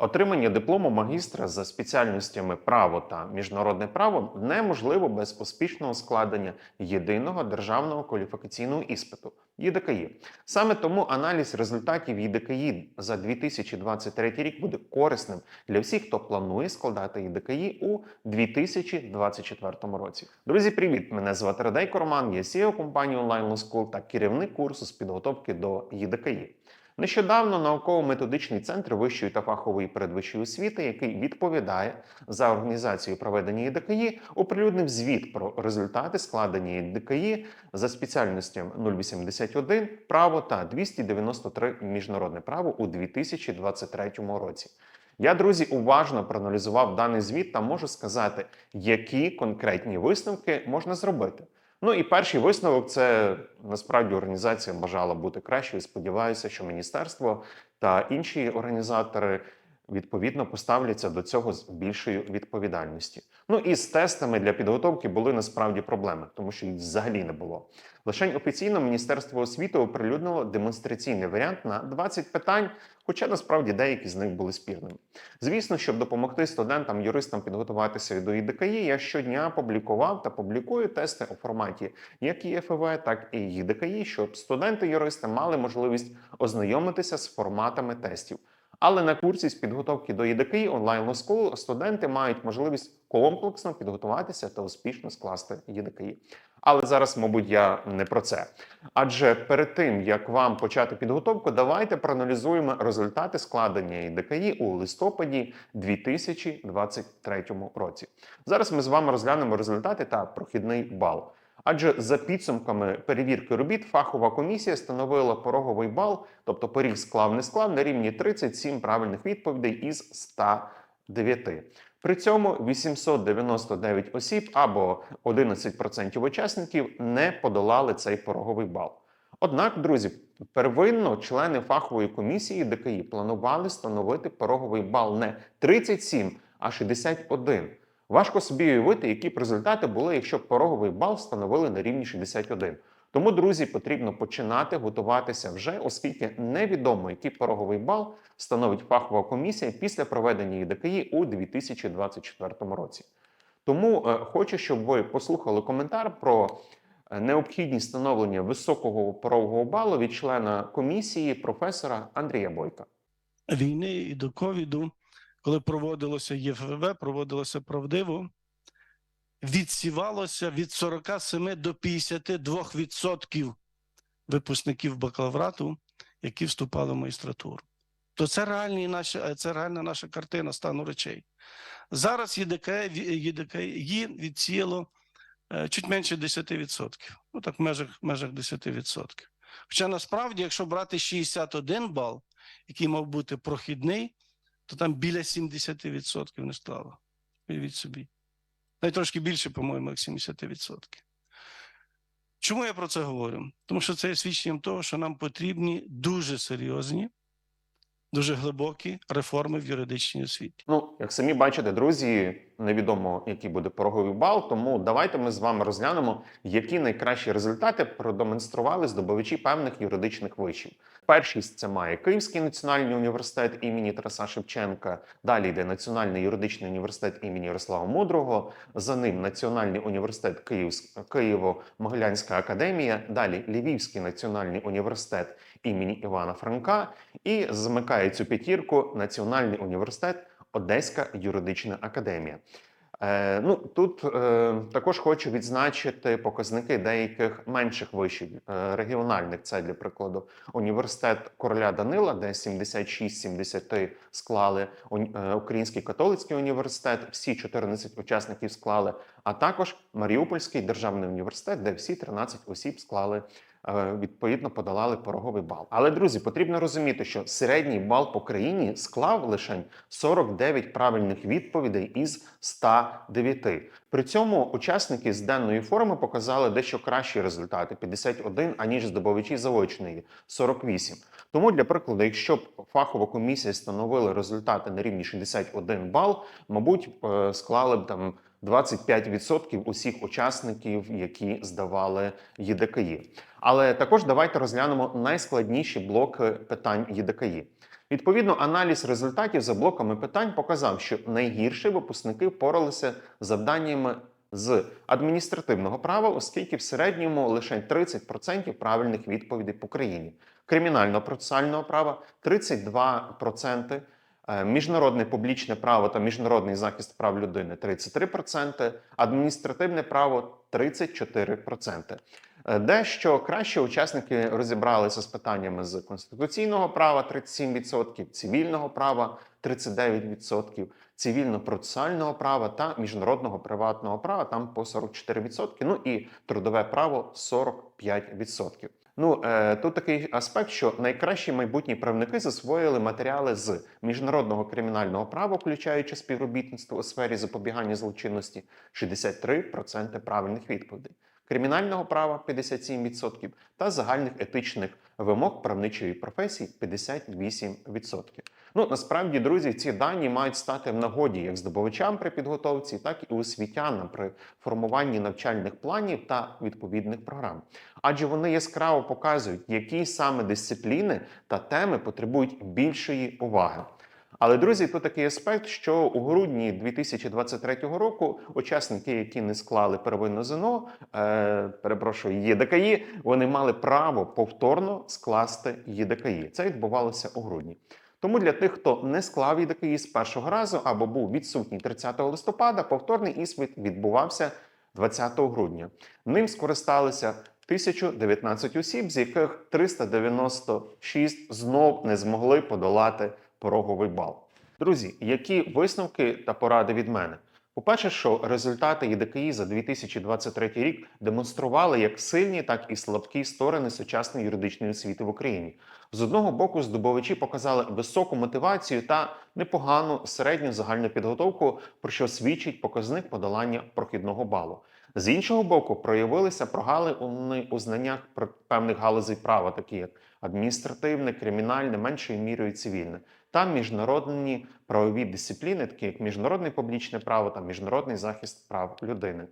Отримання диплому магістра за спеціальностями право та міжнародне право неможливо без успішного складення єдиного державного кваліфікаційного іспиту ЄДКІ. Саме тому аналіз результатів ЄДКІ за 2023 рік буде корисним для всіх, хто планує складати ЄДКІ у 2024 році. Друзі, привіт! Мене звати Радейко Роман, я CEO компанії Law School та керівник курсу з підготовки до ЄДКІ. Нещодавно науково-методичний центр вищої та фахової передвищої освіти, який відповідає за організацію проведення ЄДКІ, оприлюднив звіт про результати складення ЄДКІ за спеціальностями 081 право та 293 міжнародне право у 2023 році. Я, друзі, уважно проаналізував даний звіт та можу сказати, які конкретні висновки можна зробити. Ну і перший висновок це насправді організація бажала бути кращою. Сподіваюся, що міністерство та інші організатори відповідно поставляться до цього з більшою відповідальністю. Ну і з тестами для підготовки були насправді проблеми, тому що їх взагалі не було. Лише офіційно Міністерство освіти оприлюднило демонстраційний варіант на 20 питань, хоча насправді деякі з них були спірними. Звісно, щоб допомогти студентам, юристам підготуватися до ІДКІ, я щодня публікував та публікую тести у форматі як ЄФВ, так і ЄДКІ, щоб студенти-юристи мали можливість ознайомитися з форматами тестів. Але на курсі з підготовки до ЄДКІ онлайн School студенти мають можливість комплексно підготуватися та успішно скласти ЄДКІ. Але зараз, мабуть, я не про це. Адже перед тим як вам почати підготовку, давайте проаналізуємо результати складення ЄДКІ у листопаді 2023 році. Зараз ми з вами розглянемо результати та прохідний бал. Адже за підсумками перевірки робіт, фахова комісія встановила пороговий бал, тобто поріг склав не склав на рівні 37 правильних відповідей із 109. При цьому 899 осіб або 11% учасників не подолали цей пороговий бал. Однак, друзі, первинно члени фахової комісії ДКІ планували встановити пороговий бал не 37, а 61. Важко собі уявити, які б результати були, якщо б пороговий бал встановили на рівні 61. Тому, друзі, потрібно починати готуватися вже, оскільки невідомо, який пороговий бал встановить фахова комісія після проведення ЄДКІ у 2024 році. Тому е, хочу, щоб ви послухали коментар про е, необхідність встановлення високого порогового балу від члена комісії професора Андрія Бойка. війни і до ковіду, коли проводилося ЄФВ, проводилося правдиво, відсівалося від 47 до 52 відсотків випускників бакалаврату, які вступали в магістратуру. То це реальні наші, це реальна наша картина стану речей. Зараз ЄДК, ЄДКІ відсіяло е, чуть менше 10%. Ну так, в межах, в межах 10%. Хоча насправді, якщо брати 61 бал, який мав бути прохідний, то там біля 70% не склало. Уявіть собі. Навіть трошки більше, по-моєму, як 70%. Чому я про це говорю? Тому що це є свідченням того, що нам потрібні дуже серйозні, дуже глибокі реформи в юридичній освіті. Ну, як самі бачите, друзі, невідомо, який буде пороговий бал. Тому давайте ми з вами розглянемо, які найкращі результати продемонстрували здобувачі певних юридичних вишів. Першість це має Київський національний університет імені Тараса Шевченка. Далі йде Національний юридичний університет імені Ярослава Мудрого. За ним Національний університет Київсь- Києво-Могилянська академія. Далі Львівський національний університет імені Івана Франка. І замикає цю п'ятірку Національний університет Одеська юридична академія. Е, ну тут е, також хочу відзначити показники деяких менших вишів е, регіональних. Це для прикладу університет короля Данила, де 76-70 склали е, Український католицький університет, всі 14 учасників склали, а також Маріупольський державний університет, де всі 13 осіб склали. Е, Відповідно, подолали пороговий бал. Але друзі, потрібно розуміти, що середній бал по країні склав лише 49 правильних відповідей із 109. При цьому учасники з денної форми показали дещо кращі результати 51, аніж здобувачі заочної 48. Тому, для прикладу, якщо б фахова комісія встановила результати на рівні 61 бал, мабуть, е, склали б там 25% усіх учасників, які здавали ЄДКІ. Але також давайте розглянемо найскладніші блоки питань ЄДКІ. Відповідно, аналіз результатів за блоками питань показав, що найгірше випускники впоралися з завданнями з адміністративного права, оскільки в середньому лише 30% правильних відповідей по країні, кримінально-процесуального права 32%, е, міжнародне публічне право та міжнародний захист прав людини 33%, адміністративне право 34%. Е, Дещо краще учасники розібралися з питаннями з конституційного права 37%, цивільного права 39%, цивільно-процесуального права та міжнародного приватного права там по 44%, ну і трудове право 45%. Ну е, тут такий аспект, що найкращі майбутні правники засвоїли матеріали з міжнародного кримінального права, включаючи співробітництво у сфері запобігання злочинності, 63% правильних відповідей кримінального права 57% та загальних етичних вимог правничої професії 58%. Ну насправді, друзі, ці дані мають стати в нагоді як здобувачам при підготовці, так і освітянам при формуванні навчальних планів та відповідних програм. Адже вони яскраво показують, які саме дисципліни та теми потребують більшої уваги. Але друзі, тут такий аспект, що у грудні 2023 року учасники, які не склали первинну ЗНО, е, перепрошую, ЄДКІ, вони мали право повторно скласти ЄДКІ. Це відбувалося у грудні. Тому для тих, хто не склав ЄДКІ з першого разу або був відсутній 30 листопада, повторний іспит відбувався 20 грудня. Ним скористалися 1019 осіб, з яких 396 знов не змогли подолати пороговий бал. Друзі, які висновки та поради від мене? По-перше, що результати ЄДКІ за 2023 рік демонстрували як сильні, так і слабкі сторони сучасної юридичної освіти в Україні. З одного боку, здобувачі показали високу мотивацію та непогану середню загальну підготовку, про що свідчить показник подолання прохідного балу. З іншого боку, проявилися прогалини у знаннях певних галузей права, такі як адміністративне, кримінальне, меншою мірою цивільне, та міжнародні правові дисципліни, такі як міжнародне публічне право та міжнародний захист прав людини.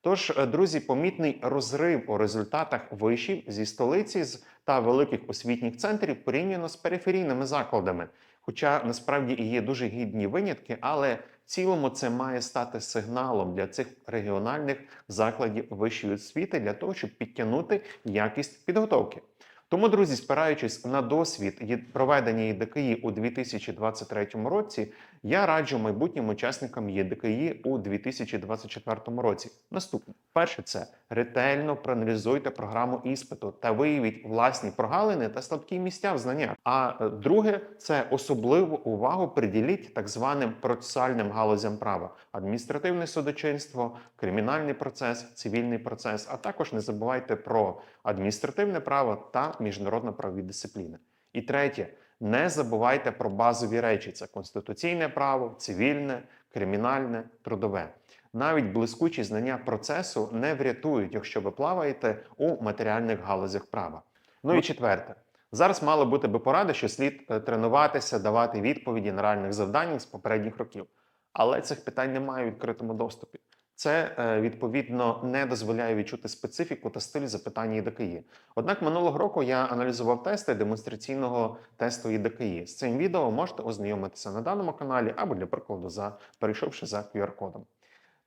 Тож, е, друзі, помітний розрив у результатах вишів зі столиці та великих освітніх центрів порівняно з периферійними закладами. Хоча насправді і є дуже гідні винятки, але цілому це має стати сигналом для цих регіональних закладів вищої освіти для того, щоб підтягнути якість підготовки. Тому, друзі, спираючись на досвід проведення ЄДКІ у 2023 році, я раджу майбутнім учасникам ЄДКІ у 2024 році. Наступне, перше, це ретельно проаналізуйте програму іспиту та виявіть власні прогалини та слабкі місця в знаннях. А е, друге, це особливу увагу приділіть так званим процесуальним галузям права: адміністративне судочинство, кримінальний процес, цивільний процес. А також не забувайте про адміністративне право та міжнародно-правові дисципліни. І третє, не забувайте про базові речі: це конституційне право, цивільне, кримінальне, трудове. Навіть блискучі знання процесу не врятують, якщо ви плаваєте у матеріальних галузях права. Ну і четверте. Зараз мало бути би порада, що слід е, тренуватися, давати відповіді на реальних завдань з попередніх років. Але цих питань немає у відкритому доступі. Це е, відповідно не дозволяє відчути специфіку та стиль запитання ІДКІ. Однак минулого року я аналізував тести демонстраційного тесту ІДКІ. З цим відео можете ознайомитися на даному каналі або для прикладу, за перейшовши за QR-кодом.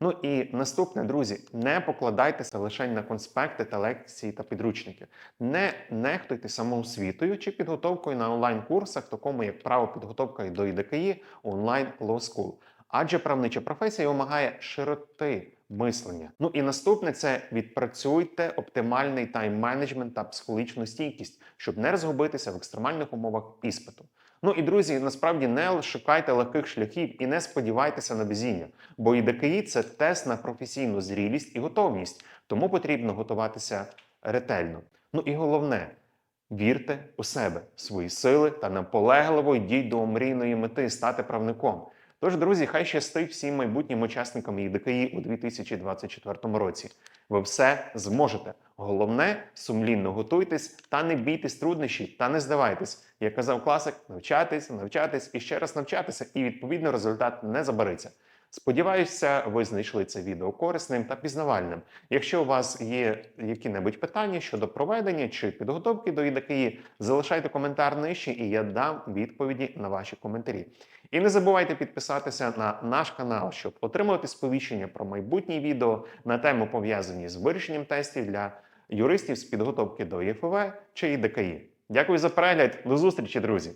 Ну і наступне, друзі, не покладайтеся лише на конспекти та лекції та підручники. Не нехтуйте самоосвітою чи підготовкою на онлайн-курсах, такому як право підготовка до ІДКІ онлайн Law School. Адже правнича професія вимагає широти мислення. Ну і наступне це відпрацюйте оптимальний тайм-менеджмент та психологічну стійкість, щоб не розгубитися в екстремальних умовах іспиту. Ну і друзі, насправді не шукайте легких шляхів і не сподівайтеся на безіння, бо ІДКІ – це тест на професійну зрілість і готовність, тому потрібно готуватися ретельно. Ну і головне. Вірте у себе, свої сили та наполегливо йдіть до омрійної мети стати правником. Тож, друзі, хай щастить всім майбутнім учасникам ЄДКІ у 2024 році. Ви все зможете. Головне, сумлінно готуйтесь та не бійтесь труднощів та не здавайтесь. Як казав класик, навчатись, навчатись і ще раз навчатися, і відповідно результат не забариться. Сподіваюся, ви знайшли це відео корисним та пізнавальним. Якщо у вас є які-небудь питання щодо проведення чи підготовки до ІДКІ, залишайте коментар нижче, і я дам відповіді на ваші коментарі. І не забувайте підписатися на наш канал, щоб отримувати сповіщення про майбутні відео на тему пов'язані з вирішенням тестів для юристів з підготовки до ЄФВ чи ІДКІ. Дякую за перегляд. До зустрічі, друзі!